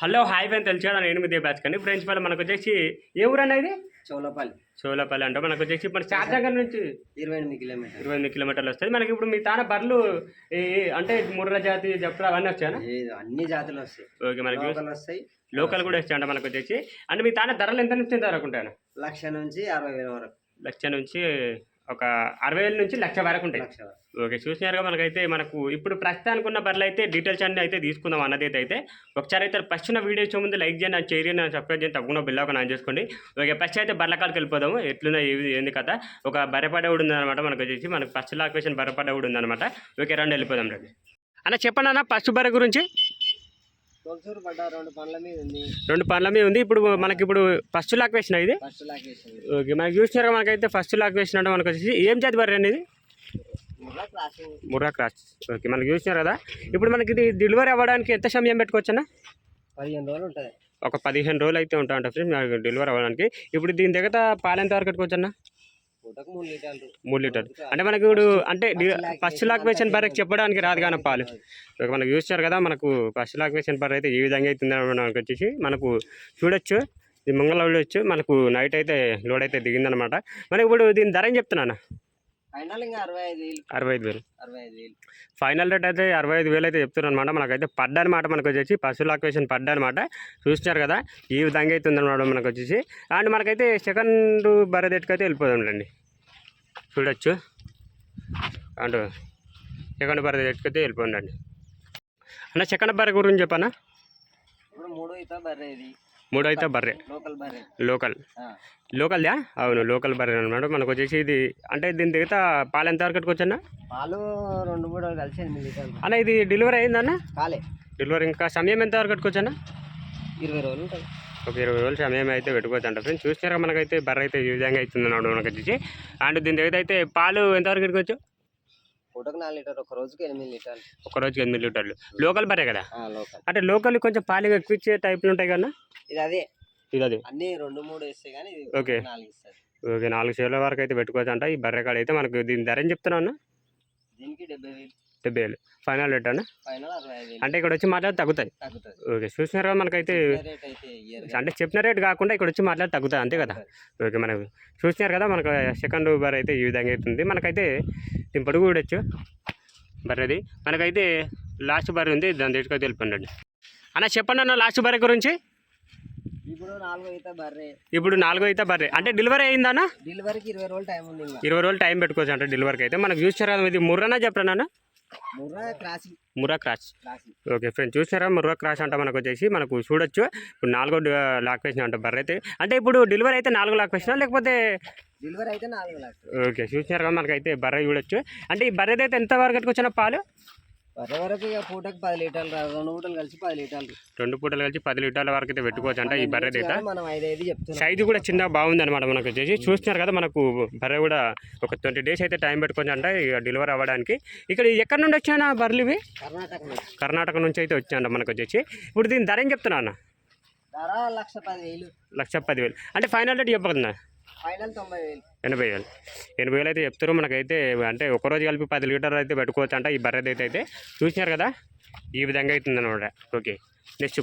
Hello hi friend తెలుసు నేను మీ batch కానీ ఫ్రెండ్స్ వల్ల మనకు వచ్చేసి ఏ ఊరు అనేది చౌలపల్లి. చోలపల్లి అంటే. మనకు వచ్చేసి మన చార్జంగర్ నుంచి ఇరవై ఎనిమిది కిలోమీటర్ ఇరవై ఎనిమిది కిలోమీటర్లు వస్తుంది మనకి ఇప్పుడు మీ తాన బర్రెలు అంటే ముర్ర జాతి జప్రా అవన్నీ వచ్చాయా అన్ని జాతులు వస్తాయి. ఓకే మనకి వస్తాయి. లోకల్ కూడా వచ్చాయంట మనకు వచ్చేసి. అంటే మీ తాన ధరలు ఎంత నుంచి ఎంత వరకు ఉంటాను లక్ష నుంచి అరవై వేల వరకు. లక్ష నుంచి ఒక అరవై వేల నుంచి లక్ష వరకు ఉంటాయి. ఓకే చూసినారుగా మనకైతే మనకు ఇప్పుడు ప్రస్తుతానికి ఉన్న బర్రెలు అయితే డీటెయిల్స్ అన్ని అయితే తీసుకుందాం అన్నది అయితే అయితే ఒకసారి అయితే ఫస్ట్ ఉన్న వీడియో వచ్చే ముందు లైక్ చేయండి షేర్ చేయండి సబ్స్క్రైబ్ చేయండి తప్పకుండా బిల్ ఒక ఆన్ చేసుకోండి. ఓకే ఫస్ట్ అయితే బర్రెల కాడికి వెళ్ళిపోదాము. ఎట్లున్నా ఏది ఏంది కథ. ఒక కూడా ఉందన్నమాట మనకు వచ్చేసి. మనకు ఫస్ట్ లాక్వేషన్ కూడా ఉందన్నమాట. ఓకే రండి వెళ్ళిపోదాం రండి. అన్న చెప్పండి అన్న ఫస్ట్ బర్రె గురించి. తొలసూరు పడ్డ రెండు పండ్ల మీద ఉంది. రెండు పనుల మీద ఉంది. ఇప్పుడు మనకి ఇప్పుడు ఫస్ట్ లాక్వేషన్ ఇది? ఫస్ట్ లాకేషన్ ఓకే మనకి చూసినారుగా మనకైతే ఫస్ట్ లాక్వేషన్ అంటే మనకు వచ్చేసి. ఏం జాతి బర్రె అనేది ముర్రా క్రాస్. ఓకే మనకి చూసినారు కదా. ఇప్పుడు మనకి ఇది డెలివరీ అవ్వడానికి ఎంత సమయం పెట్టుకోవచ్చన్నా? పదిహేను రోజులు ఉంటుంది. ఒక పదిహేను రోజులు అయితే ఉంటా ఉంటా ఫ్రెండ్స్ నాకు డెలివరీ అవ్వడానికి. ఇప్పుడు దీని దగ్గర పాలు ఎంత వరకు పెట్టుకోవచ్చన్నా? మూడు లీటర్లు. అంటే మనకి ఇప్పుడు అంటే ఫస్ట్ లాక్వేషన్ బర్రెకి చెప్పడానికి రాదు కానీ పాలు. మనకు చూస్తారు కదా మనకు ఫస్ట్ లాక్వేషన్ బర్రె అయితే ఏ విధంగా అవుతుంది మనకు వచ్చేసి మనకు చూడొచ్చు. ఇది మంగళ చూడొచ్చు. మనకు నైట్ అయితే లోడ్ అయితే దిగిందనమాట. మనకి ఇప్పుడు దీని ధర ఏం చెప్తున్నాను ఫైనల్ ఇంకా అరవై ఐదు వేలు. అరవై ఐదు వేలు. అరవై ఐదు వేలు. ఫైనల్ రేట్ అయితే అరవై ఐదు వేలు అయితే చెప్తున్నారు అనమాట మనకైతే పడ్డా అనమాట మనకు వచ్చేసి. పశు లాక్వేషన్ పడ్డా అనమాట చూస్తున్నారు కదా ఈ విధంగా అయితే ఉందన్నమాట మనకు వచ్చేసి. అండ్ మనకైతే సెకండ్ బర్రె అయితే వెళ్ళిపోదాంలేండి చూడొచ్చు. అండ్ సెకండ్ బర్రె అయితే వెళ్ళిపోండి అన్న సెకండ్ బర్రె గురించి చెప్పనా? ఇప్పుడు మూడు అయితే బర్రె ఇది మూడో అయితే బర్రె. లోకల్ బర్రె. లోకల్. ఆ. లోకల్దా? అవును లోకల్ బర్రె అనమాట మనకు వచ్చేసి ఇది అంటే దీని దగ్గర పాలు ఎంత వరకు కట్టుకోవచ్చన్నా పాలు రెండు మూడు కలిసి అన్న ఇది డెలివరీ అయిందన్న? కాలే. డెలివరీ ఇంకా సమయం ఎంత వరకు కట్టుకోవచ్చన్నా ఇరవై రోజులు ఒక ఇరవై రోజులు సమయం అయితే పెట్టుకోవచ్చు అంట ఫ్రెండ్స్. చూసినారా మనకైతే బర్రె అయితే ఈ విధంగా అవుతుంది అన్నమాట మనకు వచ్చేసి. అండ్ దీని దగ్గర అయితే పాలు ఎంతవరకు పెట్టుకోవచ్చు? పూటకు నాలుగు లీటర్ ఒక రోజుకి ఎనిమిది లీటర్లు. ఒక రోజుకి ఎనిమిది లీటర్లు. లోకల్ బర్రె కదా? లోకల్. అంటే లోకల్ కొంచెం పాలు ఎక్కువ ఇచ్చే టైప్లు ఉంటాయి కదా ఇది అదే. ఇది అది. అన్ని రెండు మూడు వేస్తే కానీ ఇది ఓకే. నాలుగు ఇస్తుంది. ఓకే నాలుగు సేల వరకు అయితే పెట్టుకోవచ్చు అంట. ఈ బర్రె కాడ అయితే మనకు దీని ధర ఏం చెప్తున్నావు అన్న? దీనికి డెబ్బై వేలు. డెబ్బై వేలు. ఫైనల్ రేట్ అన్న? అంటే ఇక్కడ వచ్చి మాట్లాడి తగ్గుతాయి. ఓకే చూసినారా మనకైతే. అయితే ఇయర్ అంటే చెప్పిన రేట్ కాకుండా ఇక్కడ వచ్చి మాట్లాడి తగ్గుతాయి అంతే కదా? ఓకే మనకు చూసినారు కదా మనకు సెకండ్ బర్ అయితే ఈ విధంగా అవుతుంది మనకైతే దీని పొడుగు చూడొచ్చు బర్రెది. మనకైతే లాస్ట్ బర్రె ఉంది. దాని దగ్గరికి వెళ్ళిపోండి అన్న చెప్పండి అన్న లాస్ట్ బర్రె గురించి? ఇప్పుడు నాలుగు అయితే బర్రె. ఇప్పుడు నాలుగో అయితే బర్రె. అంటే డెలివరీ అయిందన్న డెలివరీకి ఇరవై రోజులు టైం ఉంది ఇరవై రోజులు టైం పెట్టుకోవచ్చు అంటే డెలివరీకి అయితే. మనకు చూసారా ఇది ముర్రనా చెప్పరా నాన్న? ముర్రా క్రాసింగ్ ఓకే ఫ్రెండ్స్ చూసారా ముర్రా క్రాస్ అంటే మనకు వచ్చేసి మనకు చూడొచ్చు. ఇప్పుడు నాలుగో లాక్ వేసిన అంటే బర్రె అయితే. అంటే ఇప్పుడు డెలివరీ అయితే నాలుగో లాక్ వేసినా లేకపోతే డెలివరీ అయితే నాలుగు లక్షలు ఓకే చూసినారు కదా మనకైతే బర్రె చూడొచ్చు. అంటే ఈ బర్రెది అయితే ఎంత వరకు కట్టుకొచ్చిన పాలు? బర్రె వరకు ఇక పూటకి పది లీటర్లు రా- రెండు పూటలు కలిసి పది లీటర్లు. రెండు పూటలు కలిసి పది లీటర్ల వరకు అయితే పెట్టుకోవచ్చు అంట ఈ బర్రెది అయితే మనం ఐదు ఐదు చెప్తున్నాం. సైజు కూడా చిన్న బాగుంది అనమాట మనకు వచ్చేసి. చూస్తున్నారు కదా మనకు బర్రె కూడా ఒక ట్వంటీ డేస్ అయితే టైం పెట్టుకోవచ్చు అంట ఇక డెలివరీ అవ్వడానికి. ఇక్కడ ఎక్కడి నుండి వచ్చాయన్న బర్రెలు ఇవి? కర్ణాటక నుంచి. కర్ణాటక నుంచి అయితే వచ్చాయంట మనకు వచ్చేసి. ఇప్పుడు దీని ధర ఏం చెప్తున్నా అన్న? ధర లక్ష పది వేలు లక్ష పదివేలు. అంటే ఫైనల్ రేట్ వేలు ఎనభై వేలు. ఎనభై వేలు. అయితే చెప్తారు మనకైతే అంటే ఒక రోజు కలిపి పది లీటర్లు అయితే పెట్టుకోవచ్చు అంట ఈ బర్రెది అయితే. అయితే చూసినారు కదా? ఈ విధంగా అవుతుంది అనమాట ఓకే. నెక్స్ట్